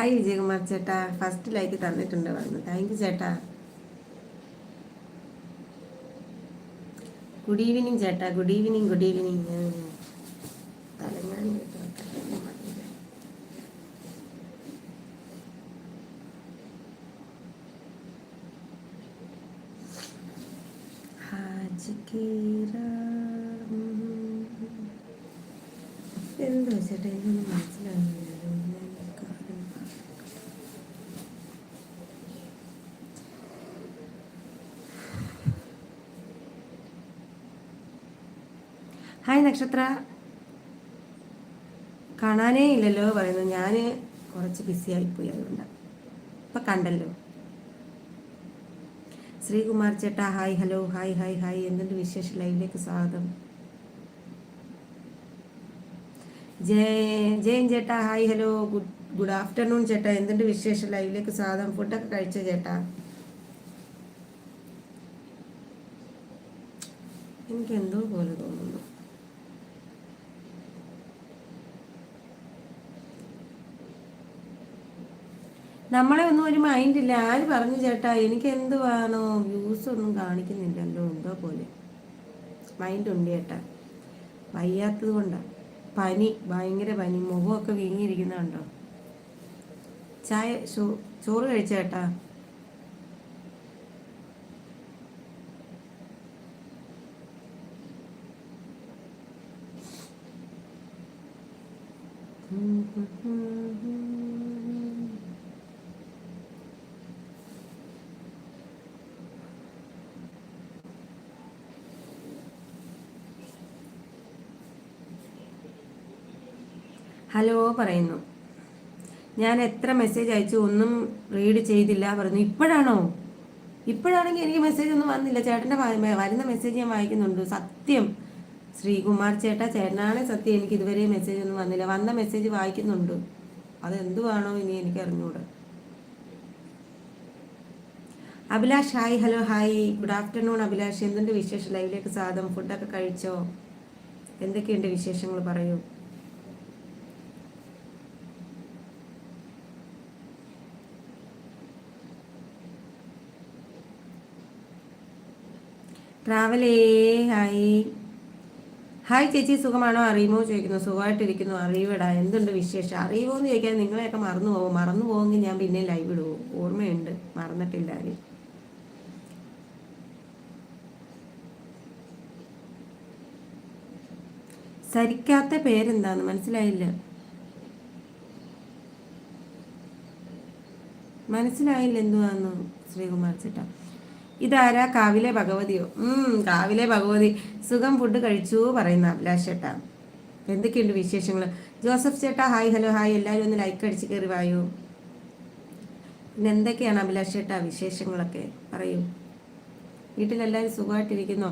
Hi Vijayakumar ചേട്ടാ. First like തന്നിട്ടുണ്ട് പറഞ്ഞു താങ്ക് യു ചേട്ടാ. ഗുഡ് ഈവനിങ് ചേട്ടാ. ഗുഡ് ഈവനിങ് ഗുഡ് ഈവനിങ് തലങ്ങാനി ഹാജിക്കീറ എന്തോ ചേട്ടാ? ഇതൊന്നും മനസ്സിലാവുന്നില്ലല്ലോ ഞാൻ കാര്യം ഹായ് നക്ഷത്ര. കാണാനേ ഇല്ലല്ലോ പറയുന്നു. ഞാൻ കുറച്ച് ബിസി ആയിപ്പോയി അതുകൊണ്ട്. ഇപ്പം കണ്ടല്ലോ. ശ്രീകുമാർ ചേട്ടാ hi hello hi hi hi. എന്തുണ്ട് വിശേഷ? ലൈവിലേക്ക് സ്വാഗതം. ജയ ജയൻ ചേട്ടാ hi hello. Good good afternoon ചേട്ടാ. എന്തുണ്ട് വിശേഷ? ലൈവിലേക്ക് സ്വാഗതം. ഫുഡൊക്കെ കഴിച്ച ചേട്ടാ? എനിക്ക് എന്തോ പോലെ തോന്നുന്നു. നമ്മളെ ഒന്നും ഒരു മൈൻഡില്ല ആര് പറഞ്ഞു ചേട്ടാ എനിക്ക് എന്ത് വേണോ വ്യൂസ് ഒന്നും കാണിക്കുന്നില്ലല്ലോ എന്തോ പോലെ. മൈൻഡ് ഉണ്ട് ചേട്ടാ. വയ്യാത്തത് കൊണ്ടാ. പനി ഭയങ്കര പനി. മുഖമൊക്കെ വീങ്ങിയിരിക്കുന്നുണ്ടോ ചായ ചോറ് കഴിച്ച ചേട്ടാ? ഹലോ പറയുന്നു. ഞാൻ എത്ര മെസ്സേജ് അയച്ചു ഒന്നും റീഡ് ചെയ്തില്ല. പറഞ്ഞു ഇപ്പോഴാണോ? ഇപ്പോഴാണെങ്കിൽ എനിക്ക് മെസ്സേജ് ഒന്നും വന്നില്ല. ചേട്ടന്റെ വരുന്ന മെസ്സേജ് ഞാൻ വായിക്കുന്നുണ്ട്. സത്യം. ശ്രീകുമാർ ചേട്ടാ ചേട്ടനാണ് സത്യം. എനിക്ക് ഇതുവരെ മെസ്സേജ് ഒന്നും വന്നില്ല. വന്ന മെസ്സേജ് വായിക്കുന്നുണ്ട്. അതെന്തുവാണോ ഇനി എനിക്ക് അറിഞ്ഞൂടെ Abhilash hi hello hi good afternoon Abhilash. എന്തുണ്ട് വിശേഷം? ലൈവിലേക്ക് സാധം ഫുഡൊക്കെ കഴിച്ചോ? എന്തൊക്കെയുണ്ട് വിശേഷങ്ങൾ? പറയൂ. ട്രാവലേ ഹായ്. ഹായ് ചേച്ചി സുഖമാണോ? അറിയുമോ ചോദിക്കുന്നു. സുഖമായിട്ടിരിക്കുന്നു. അറിയുവിടാ. എന്തുണ്ട് വിശേഷം? അറിയുമോ എന്ന് ചോദിക്കാൻ നിങ്ങളെയൊക്കെ മറന്നു പോകും. മറന്നു പോകുമെങ്കിൽ ഞാൻ പിന്നെ ലൈവ് ഇടുവോ? ഓർമ്മയുണ്ട്. മറന്നിട്ടില്ല. ആരും സരിക്കാത്ത പേരെന്താന്ന് മനസ്സിലായില്ല. മനസ്സിലായില്ല എന്തുവാന്ന് ശ്രീകുമാർ ചേട്ടാ. ഇതാരാ? കാവിലെ ഭഗവതിയോ? കാവിലെ ഭഗവതി. സുഖം ഫുഡ് കഴിച്ചു പറയുന്ന അഭിലാഷ് ചേട്ടാ. എന്തൊക്കെയുണ്ട് വിശേഷങ്ങൾ ജോസഫ് ചേട്ടാ ഹായ് ഹലോ ഹായ്. എല്ലാവരും ഒന്ന് ലൈക്ക് അടിച്ച് കയറി വായു? പിന്നെ എന്തൊക്കെയാണ് അഭിലാഷ് ചേട്ടാ വിശേഷങ്ങളൊക്കെ? പറയൂ. വീട്ടിലെല്ലാവരും സുഖമായിട്ടിരിക്കുന്നോ?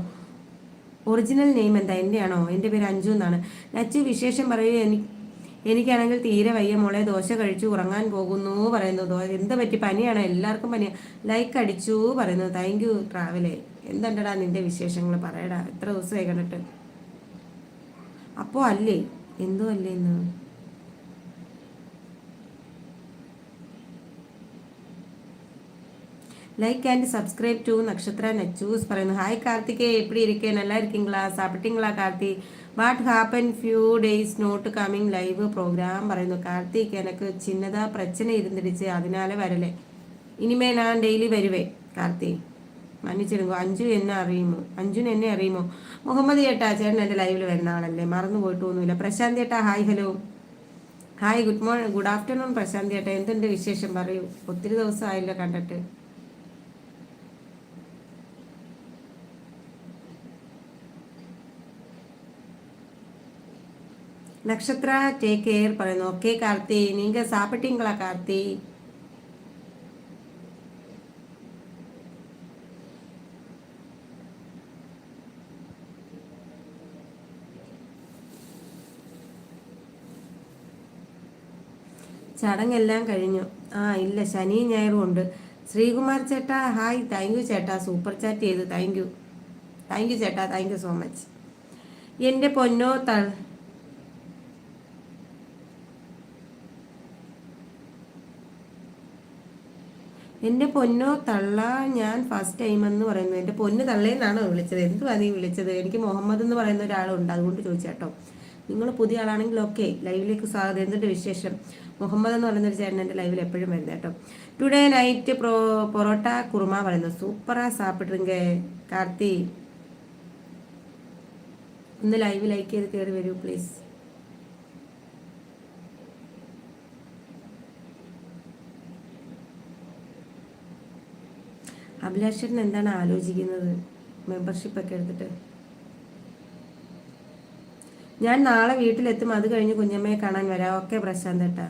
ഒറിജിനൽ നെയിം എന്താ? എന്റെയാണോ എന്റെ പേര് അഞ്ജു എന്നാണ്. നച്ചു വിശേഷം പറയൂ എനിക്ക് എനിക്കാണെങ്കിൽ തീരെ വയ്യ മോളെ ദോശ കഴിച്ചു ഉറങ്ങാൻ പോകുന്നു പറയുന്നു ദോ എന്താ പറ്റി പനിയാണോ എല്ലാവർക്കും പനിയാ ലൈക്ക് അടിച്ചു പറയുന്നു താങ്ക് യു ട്രാവലേ എന്തുണ്ടടാ നിന്റെ വിശേഷങ്ങൾ പറയടാ എത്ര ദിവസമായി കണ്ടിട്ട് അപ്പോ അല്ലേ എന്തോ അല്ലേ ഇന്ന് like and subscribe to Nakshatra Nachoos പറയുന്നു ഹായ് കാർത്തികേ எப்படி இருக்கே நல்லா இருக்கீங்களா சாப்பிட்டீங்களா Karthi What happen few days not coming live program പറയുന്നു. കാർത്തിക് എനക്ക് ചിന്നത പ്രച്ചന ഇരുന്നിടിച്ച് അതിനാലെ വരലേ. ഇനിമേ ഞാൻ ഡെയിലി വരുവേ കാർത്തിക്. മന്നിച്ചിടുങ്കോ അഞ്ജു എന്നെ അറിയുമോ? അഞ്ചു എന്നെ അറിയുമോ? മുഹമ്മദ് ചേട്ടാ ചേട്ടൻ എന്റെ ലൈവിൽ വരുന്ന ആളല്ലേ? മറന്നു പോയിട്ടൊന്നുമില്ല. പ്രശാന്ത് ചേട്ടാ hi hello hi good morning good afternoon Prashanth ചേട്ടാ എന്തുണ്ട് വിശേഷം? പറയൂ. ഒത്തിരി ദിവസമായില്ല കണ്ടിട്ട്. നക്ഷത്ര ടേക്ക് കെയർ പറയുന്നു. ഓക്കെ കാർത്തി. നിങ്ങൾ സാപ്പിട്ടീങ്കളാ കാർത്തി. ചടങ്ങെല്ലാം കഴിഞ്ഞു. ആ ഇല്ല ശനി ഞായറും ഉണ്ട്. ശ്രീകുമാർ ചേട്ടാ ഹായ് താങ്ക് യു ചേട്ടാ. സൂപ്പർ ചാറ്റ് ചെയ്തു. താങ്ക് യു താങ്ക് യു ചേട്ടാ താങ്ക് യു സോ മച്ച് എന്റെ പൊന്നോ ത എന്റെ പൊന്നോ തള്ള ഞാൻ ഫസ്റ്റ് ടൈം എന്ന് പറയുന്നു എന്റെ പൊന്ന് തള്ളേന്നാണോ വിളിച്ചത്? എന്തുവാ നീ വിളിച്ചത്? എനിക്ക് മുഹമ്മദ് എന്ന് പറയുന്ന ഒരാളുണ്ട്. അതുകൊണ്ട് ചോദിച്ചാട്ടോ നിങ്ങൾ പുതിയ ആളാണെങ്കിൽ ഓക്കെ ലൈവിലേക്ക് സ്വാഗതം. എന്തുണ്ട് വിശേഷം? മുഹമ്മദ് എന്ന് പറയുന്ന ഒരു ചേട്ടൻ എന്റെ ലൈവിൽ എപ്പോഴും വരുന്നത് കേട്ടോ ടുഡേ നൈറ്റ് പ്രോ പൊറോട്ട കുറുമ പറയുന്നു. സൂപ്പറാ സാപ്പിട്ടിരുങ്ക കാർത്തി. ഒന്ന് ലൈവ് ലൈക്ക് ചെയ്ത് കയറി വരൂ പ്ലീസ് അഭിലാഷേട്ടൻ എന്താണ് ആലോചിക്കുന്നത്? മെമ്പർഷിപ്പ് ഒക്കെ എടുത്തിട്ട്. ഞാൻ നാളെ വീട്ടിലെത്തും. അത് കഴിഞ്ഞ് കുഞ്ഞമ്മയെ കാണാൻ വരാം. ഓക്കെ പ്രശാന്ത് ഏട്ടാ.